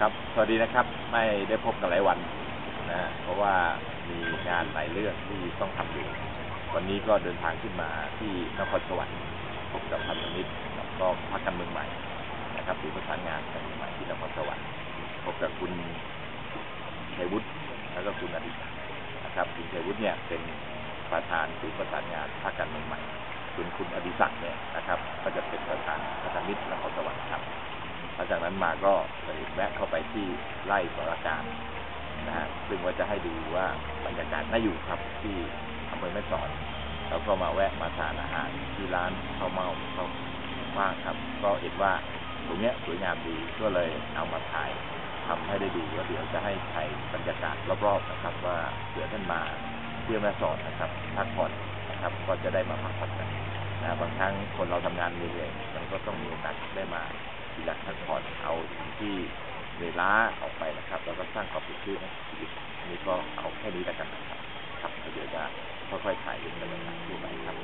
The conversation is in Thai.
ครับ สวัสดีนะครับ ไม่ได้พบกันหลายวันนะเพราะว่ามีงานหลายเรื่องที่ต้องทำอยู่ วันนี้ก็เดินทางขึ้นมาที่นครสวรรค์พบกับพันธมิตรแล้วก็พักการเมืองใหม่นะครับศูนย์ประสานงานการเมืองใหม่ที่นครสวรรค์พบกับคุณชัยวุฒิแล้วก็คุณอดิศักดิ์นะครับคุณชัยวุฒิเนี่ยเป็นประธานศูนย์ประสานงานภาคการเมืองใหม่ส่วนคุณอดิศักดิ์เนี่ยนะครับ ก็จะเป็นประธานพันธมิตร นั้นมาก็เลยแวะเข้าไปที่ไร่สรการนะฮะซึ่งว่าจะให้ดูว่าบรรยากาศน่าอยู่ครับที่อำเภอแม่สอดแล้วก็มาแวะมาทานอาหารที่ร้านข้าวเมาข้าวว่างครับ ก็เห็นว่าตรงเนี้ยสวยงามดีก็เลยเอามาถ่ายทำให้ได้ดูแล้วเดี๋ยวจะให้ถ่ายบรรยากาศรอบๆนะครับ ว่าเผื่อท่านมาเที่ยวแม่สอดนะครับพักผ่อนนะครับ ก็จะได้มาพักผ่อนกันนะบางครั้งคนเราทำงานเหนื่อยมันก็ต้องมีโอกาสได้มา อยากพักผ่อนเอาสิ่งที่เหนื่อยล้าออกไปนะครับ แล้วก็สร้างความสดชื่นให้ชีวิตนี่ก็เอาแค่นี้แล้วกันนะครับครับเดี๋ยวจะค่อยๆถ่ายเรื่องกันนะครับที่ไปครับ